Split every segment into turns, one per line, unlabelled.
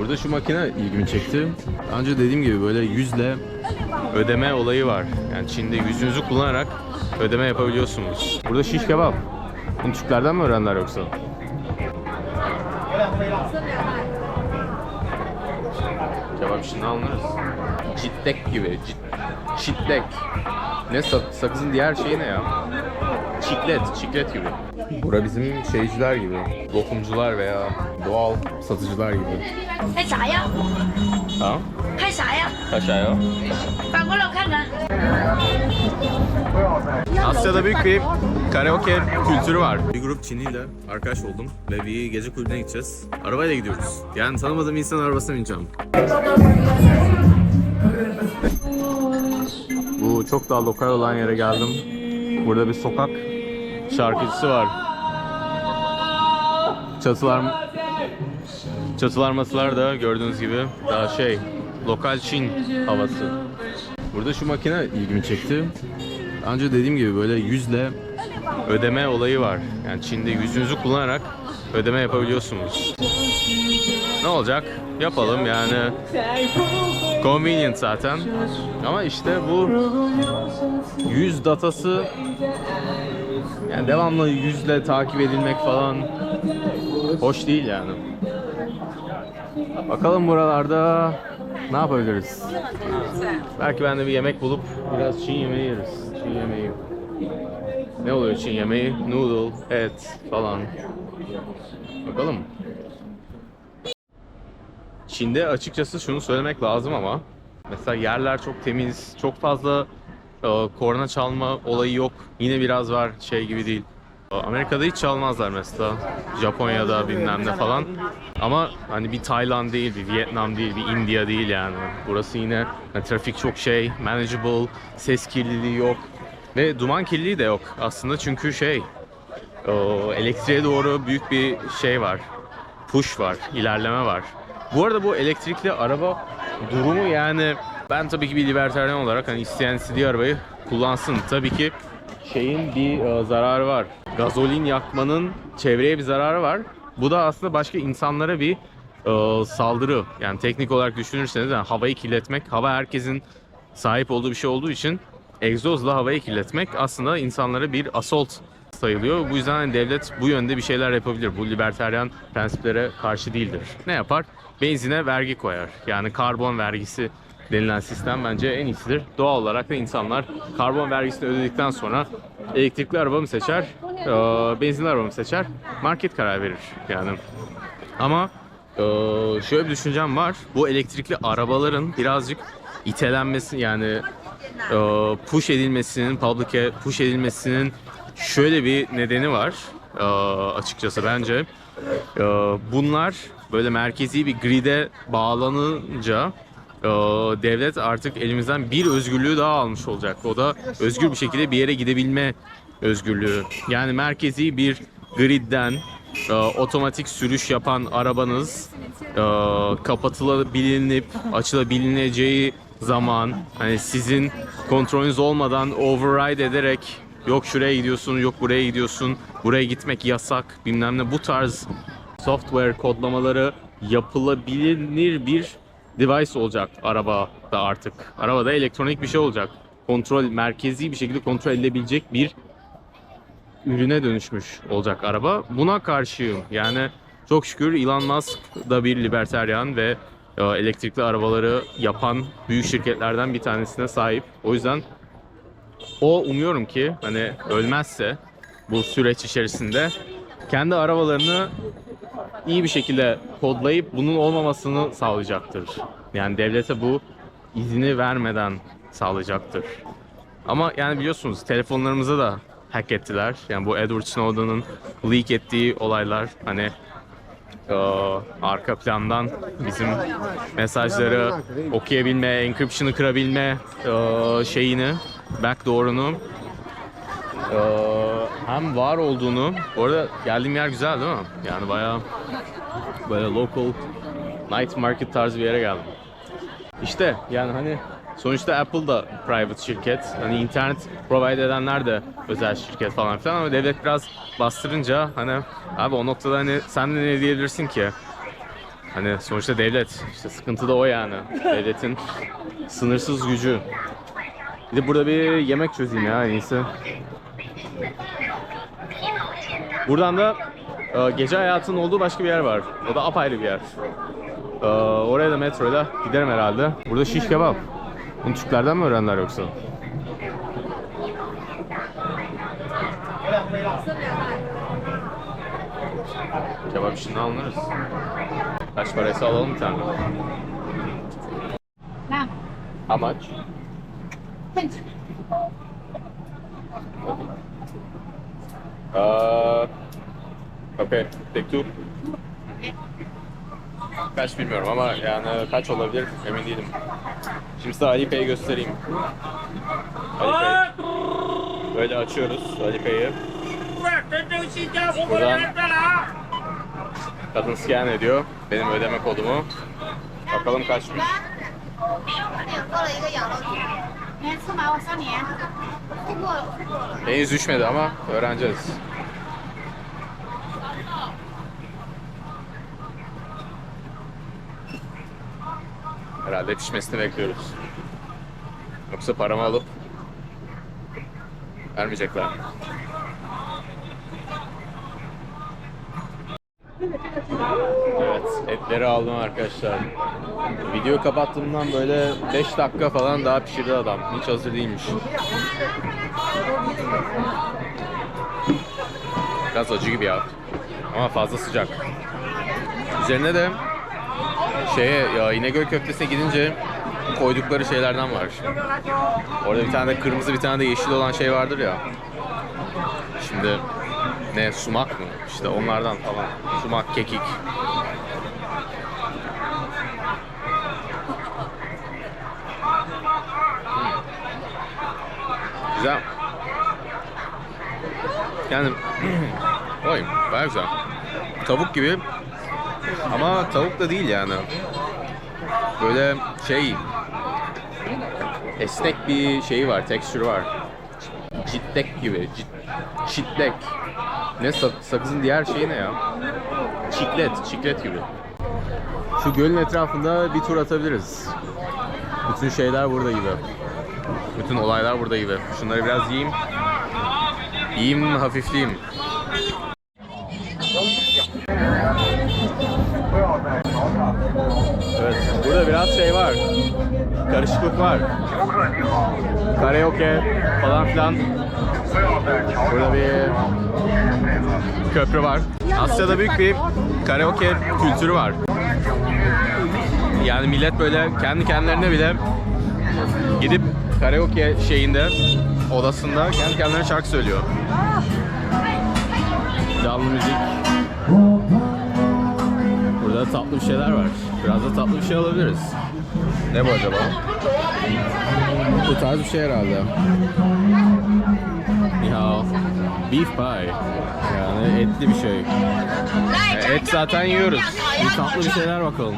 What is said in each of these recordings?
Burada şu makine ilgimi çekti. Daha önce dediğim gibi böyle yüzle ödeme olayı var. Yani Çin'de yüzünüzü kullanarak ödeme yapabiliyorsunuz. Burada şiş kebap. Bunu Türklerden mi öğrendiler yoksa? Kebap işinden anlarız. Cittek gibi. Çitlek. Ne sak- sakızın diğer şeyi ne ya? Çiklet, çiklet gibi. Bura bizim şeyciler gibi. Lokumcular veya doğal satıcılar gibi.
看啥呀？
Ha?
看啥呀？
Kaşaya.
反过来我看看。
Asya'da büyük bir karaoke kültürü var. Bir grup Çinliyle arkadaş oldum ve bir gece kulübüne gideceğiz. Arabayla gidiyoruz. Yani tanımadığım insanın arabasına bineceğim. Bu çok daha lokal olan yere geldim. Burada bir sokak şarkıcısı var. Çatılar Çatılar masalar da gördüğünüz gibi daha şey lokal Çin havası. Burada şu makine ilgimi çekti. Önce dediğim gibi böyle yüzle ödeme olayı var. Yani Çin'de yüzünüzü kullanarak ödeme yapabiliyorsunuz. Ne olacak? Yapalım yani. Convenient zaten. Ama işte bu yüz datası yani devamlı yüzle takip edilmek falan hoş değil yani. Bakalım buralarda ne yapabiliriz? Belki ben de bir yemek bulup biraz Çin yemeği yeriz. Çin yemeği. Ne oluyor Çin yemeği? Noodle, et falan. Bakalım. Çin'de açıkçası şunu söylemek lazım ama mesela yerler çok temiz, çok fazla e, korna çalma olayı yok. Yine biraz var şey gibi değil. E, Amerika'da hiç çalmazlar mesela. Japonya'da bilmem ne falan. Ama hani bir Tayland değil, bir Vietnam değil, bir India değil yani. Burası yine hani trafik çok şey, manageable, ses kirliliği yok. Ve duman kirliliği de yok aslında çünkü şey o elektriğe doğru büyük bir şey var. Push var, ilerleme var. Bu arada bu elektrikli araba durumu yani ben tabii ki bir libertaryen olarak hani isteyen istediği arabayı kullansın. Tabii ki şeyin bir e, zararı var. Gazolin yakmanın çevreye bir zararı var. Bu da aslında başka insanlara bir e, saldırı. Yani teknik olarak düşünürseniz yani havayı kirletmek, hava herkesin sahip olduğu bir şey olduğu için egzozla havayı kirletmek aslında insanlara bir assault sayılıyor. Bu yüzden hani devlet bu yönde bir şeyler yapabilir. Bu liberteryan prensiplere karşı değildir. Ne yapar? Benzine vergi koyar. Yani karbon vergisi denilen sistem bence en iyisidir. Doğal olarak da insanlar karbon vergisini ödedikten sonra elektrikli araba mı seçer, eee, benzinli araba mı seçer? Market karar verir yani. Ama eee, şöyle bir düşüncem var. Bu elektrikli arabaların birazcık itelenmesi yani eee, push edilmesinin, public'e push edilmesinin şöyle bir nedeni var açıkçası bence. Bunlar böyle merkezi bir grid'e bağlanınca devlet artık elimizden bir özgürlüğü daha almış olacak. O da özgür bir şekilde bir yere gidebilme özgürlüğü. Yani merkezi bir gridden e, otomatik sürüş yapan arabanız e, kapatılabilinip açılabileceği zaman hani sizin kontrolünüz olmadan override ederek yok şuraya gidiyorsun yok buraya gidiyorsun buraya gitmek yasak bilmem ne bu tarz software kodlamaları yapılabilir bir device olacak arabada artık. Arabada elektronik bir şey olacak. Kontrol merkezi bir şekilde kontrol edilebilecek bir ürüne dönüşmüş olacak araba. Buna karşıyım. Yani çok şükür Elon Musk da bir libertaryen ve e, elektrikli arabaları yapan büyük şirketlerden bir tanesine sahip. O yüzden o umuyorum ki hani ölmezse bu süreç içerisinde kendi arabalarını iyi bir şekilde kodlayıp bunun olmamasını sağlayacaktır. Yani devlete bu izni vermeden sağlayacaktır. Ama yani biliyorsunuz telefonlarımıza da hack ettiler. Yani bu Edward Snowden'ın leak ettiği olaylar hani arka plandan bizim mesajları okuyabilme, encryption'ı kırabilme şeyini, backdoor'unu e, hem var olduğunu, bu arada geldiğim yer güzel değil mi? Yani bayağı böyle local night market tarzı bir yere geldim. İşte yani hani sonuçta Apple da private şirket. Hani internet provide edenler de özel şirket falan filan ama devlet biraz bastırınca hani abi o noktada hani sen de ne diyebilirsin ki? Hani sonuçta devlet. İşte sıkıntı da o yani. Devletin sınırsız gücü. Bir de burada bir yemek çözeyim ya en iyisi. Buradan da e, gece hayatının olduğu başka bir yer var. O da apayrı bir yer. E, oraya da metroyla giderim herhalde. Burada şiş kebap. Bunu Türklerden mi öğrendiler yoksa? Kebap işinden alınırız. Kaç paraysa alalım bir tane.
Nào,
How much? Uh, Okay, take two. Kaç bilmiyorum ama yani kaç olabilir emin değilim. Şimdi size Alipay'ı göstereyim. Alipay. Böyle açıyoruz Alipay'ı. Buradan kadın scan ediyor benim ödeme kodumu. Bakalım kaçmış. Henüz düşmedi ama öğreneceğiz. Herhalde pişmesini bekliyoruz. Yoksa paramı alıp vermeyecekler. Evet, etleri aldım arkadaşlar. Video kapattığımdan böyle 5 dakika falan daha pişirdi adam. Hiç hazır değilmiş. Biraz acı gibi ya. Ama fazla sıcak. Üzerine de şeye ya İnegöl köftesine gidince koydukları şeylerden var. Orada bir tane de kırmızı bir tane de yeşil olan şey vardır ya. Şimdi ne sumak mı? İşte onlardan falan. Sumak, kekik. Hmm. Güzel. Yani oy bayağı güzel. Tavuk gibi ama tavuk da değil yani. Böyle şey esnek bir şeyi var, tekstürü var. Çitlek gibi. Cit, çitlek. Ne sak- sakızın diğer şeyi ne ya? Çiklet, çiklet gibi. Şu gölün etrafında bir tur atabiliriz. Bütün şeyler burada gibi. Bütün olaylar burada gibi. Şunları biraz yiyeyim. Yiyeyim, hafifleyeyim. Burada biraz şey var. Karışıklık var. Karaoke falan filan. Burada bir köprü var. Asya'da büyük bir karaoke kültürü var. Yani millet böyle kendi kendilerine bile gidip karaoke şeyinde odasında kendi kendilerine şarkı söylüyor. Canlı müzik. Burada tatlı bir şeyler var. Biraz da tatlı bir şey alabiliriz. Ne bu acaba? Bu tarz bir şey herhalde. Ya beef pie. Yani etli bir şey. E, et zaten yiyoruz. Bir tatlı bir şeyler bakalım.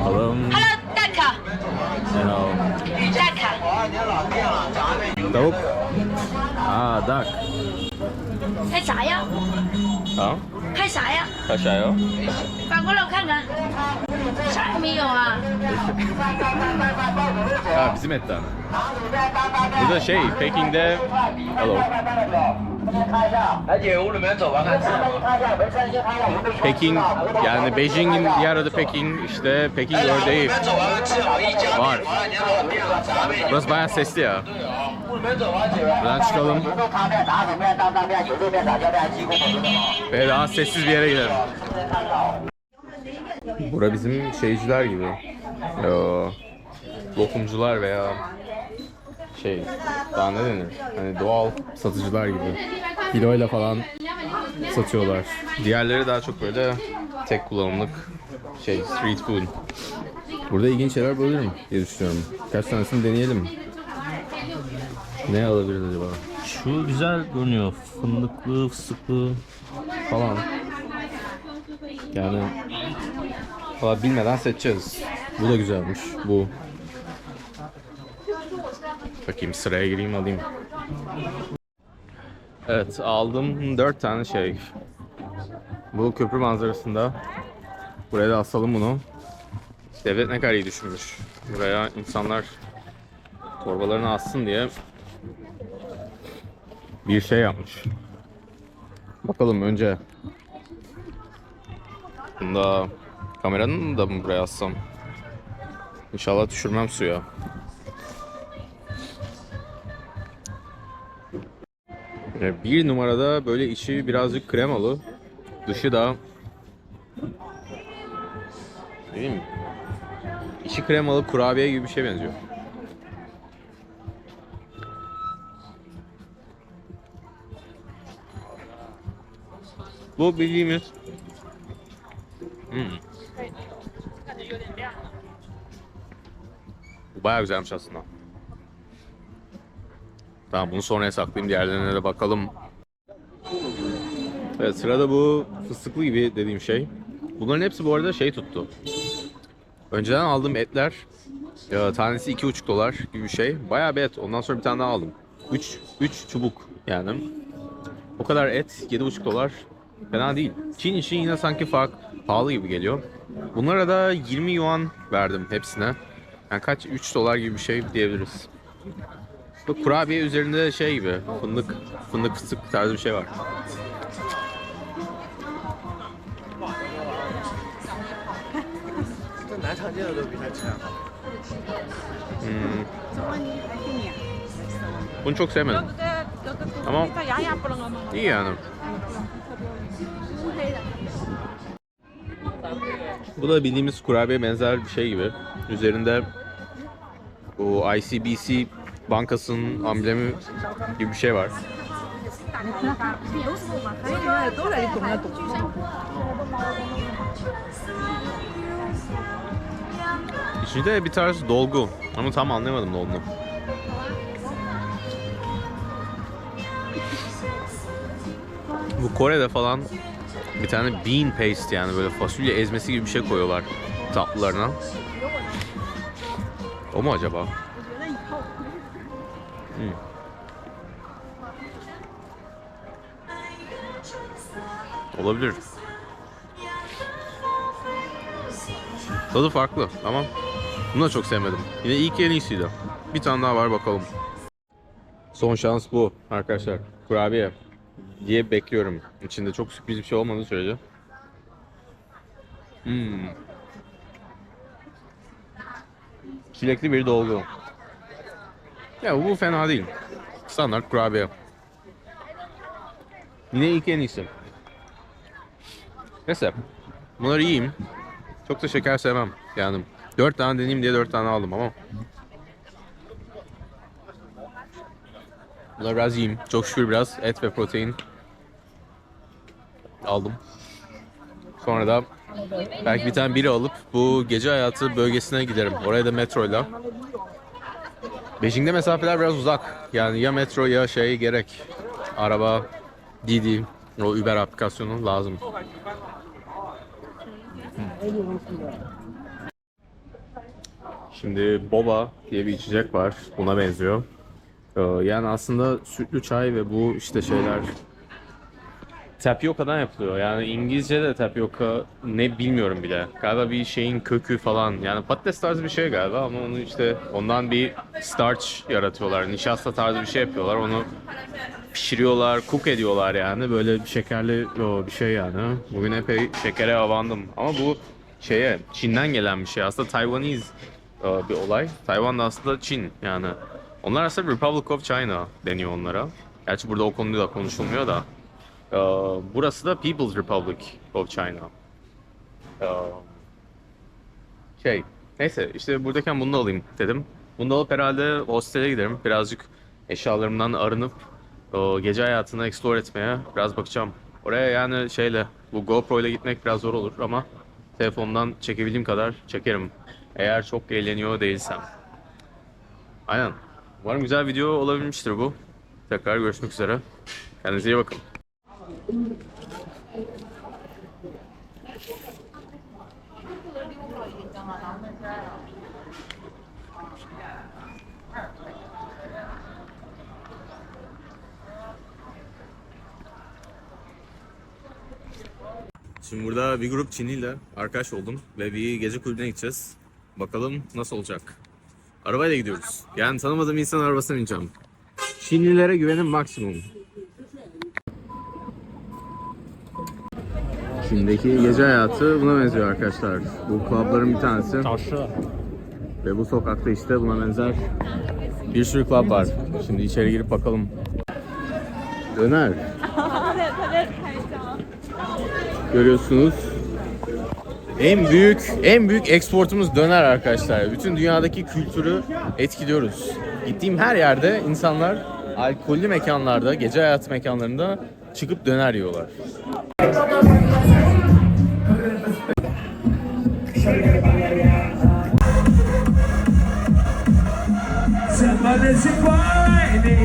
Bakalım.
hello,蛋挞，
Hello.
蛋挞，
Tavuk. Aa, duck.
开啥呀？
Tamam.
开啥呀？
Kaşayo.
反过来我看看，啥也没有啊。
Ha bizim etten. Bu da şey, Peking'de... Hello.
来姐屋里面走吧，看吃。
Peking, yani Beijing'in diğer adı Peking, işte Peking ördeği
走完吃好一家。
var.
完了，你好变了，咱们
Burası bayağı sesli ya. Buradan çıkalım. Ve daha sessiz bir yere gidelim. Bura bizim şeyciler gibi. Yo, lokumcular veya şey daha ne denir? Hani doğal satıcılar gibi. Kiloyla falan satıyorlar. Diğerleri daha çok böyle tek kullanımlık şey street food. Burada ilginç şeyler bulabilirim diye düşünüyorum. Kaç tanesini deneyelim. Ne alabiliriz acaba? Şu güzel görünüyor. Fındıklı, fıstıklı falan. Yani Valla bilmeden seçeceğiz. Bu da güzelmiş. Bu. Bakayım sıraya gireyim alayım. Evet aldım 4 tane şey. Bu köprü manzarasında buraya da asalım bunu. Devlet ne kadar iyi düşünmüş. Buraya insanlar torbalarını assın diye bir şey yapmış. Bakalım önce Bunda kameranın da mı buraya assam? İnşallah düşürmem suya. Ee, Bir numarada böyle içi birazcık kremalı. Dışı da değil mi? İçi kremalı kurabiye gibi bir şey benziyor. Bu bildiğimiz Hmm. Bu bayağı güzelmiş aslında. Tamam bunu sonraya saklayayım. Diğerlerine de bakalım. Evet sırada bu fıstıklı gibi dediğim şey. Bunların hepsi bu arada şey tuttu. Önceden aldığım etler ya, tanesi 2,5 dolar gibi bir şey. Bayağı bir et. Ondan sonra bir tane daha aldım. 3 3 çubuk yani. O kadar et 7,5 dolar. Fena değil. Çin için yine sanki fark pahalı gibi geliyor. Bunlara da 20 yuan verdim hepsine. Yani kaç 3 dolar gibi bir şey diyebiliriz. Bu kurabiye üzerinde şey gibi fındık fındık fıstık tarzı bir şey var. Hmm. Bunu çok sevmedim. Ama iyi yani. Bu da bildiğimiz kurabiye benzer bir şey gibi. Üzerinde bu ICBC bankasının amblemi gibi bir şey var. İçinde bir tarz dolgu ama tam anlayamadım ne. Bu Kore'de falan bir tane bean paste yani böyle fasulye ezmesi gibi bir şey koyuyorlar tatlılarına. O mu acaba? Hmm. Olabilir. Tadı farklı ama bunu da çok sevmedim. Yine ilk en iyisiydi. Bir tane daha var bakalım. Son şans bu arkadaşlar. Kurabiye diye bekliyorum. İçinde çok sürpriz bir şey olmadığı sürece. Hmm. Çilekli bir dolgu. Ya bu fena değil. Standart kurabiye. Yine ilk en iyisi. Neyse. Bunları yiyeyim. Çok da şeker sevmem. Yani 4 tane deneyeyim diye 4 tane aldım ama. Bunları biraz yiyeyim. Çok şükür biraz et ve protein aldım. Sonra da belki bir tane biri alıp bu gece hayatı bölgesine giderim. Oraya da metroyla. Beijing'de mesafeler biraz uzak. Yani ya metro ya şey gerek. Araba, Didi, o Uber aplikasyonu lazım. Şimdi boba diye bir içecek var. Buna benziyor. Ee, Yani aslında sütlü çay ve bu işte şeyler Tapiocadan yapılıyor. Yani İngilizce de tapioca ne bilmiyorum bile. Galiba bir şeyin kökü falan. Yani patates tarzı bir şey galiba ama onu işte ondan bir starch yaratıyorlar. Nişasta tarzı bir şey yapıyorlar. Onu pişiriyorlar, cook ediyorlar yani. Böyle bir şekerli o bir şey yani. Bugün epey şekere avandım. Ama bu şeye Çin'den gelen bir şey. Aslında Taiwanese e, bir olay. Tayvan da aslında Çin yani. Onlar aslında Republic of China deniyor onlara. Gerçi burada o konuda da konuşulmuyor da. Ee, burası da People's Republic of China. Ee, şey, neyse işte buradayken bunu da alayım dedim. Bunu da alıp herhalde hostele giderim. Birazcık eşyalarımdan arınıp o gece hayatını explore etmeye biraz bakacağım. Oraya yani şeyle bu GoPro ile gitmek biraz zor olur ama telefondan çekebildiğim kadar çekerim. Eğer çok eğleniyor değilsem. Aynen. Umarım güzel video olabilmiştir bu. Tekrar görüşmek üzere. Kendinize iyi bakın. Şimdi burada bir grup Çinliyle arkadaş oldum ve bir gece kulübüne gideceğiz. Bakalım nasıl olacak. Arabayla gidiyoruz. Yani tanımadığım insan arabasına bineceğim. Çinlilere güvenim maksimum. Çin'deki gece hayatı buna benziyor arkadaşlar. Bu clubların bir tanesi. Ve bu sokakta işte buna benzer bir sürü club var. Şimdi içeri girip bakalım. Döner. Görüyorsunuz. En büyük en büyük eksportumuz döner arkadaşlar. Bütün dünyadaki kültürü etkiliyoruz. Gittiğim her yerde insanlar alkollü mekanlarda, gece hayatı mekanlarında çıkıp döner yiyorlar.
Eswarar பாருங்கய்யா செம்மது சிப்பாயினி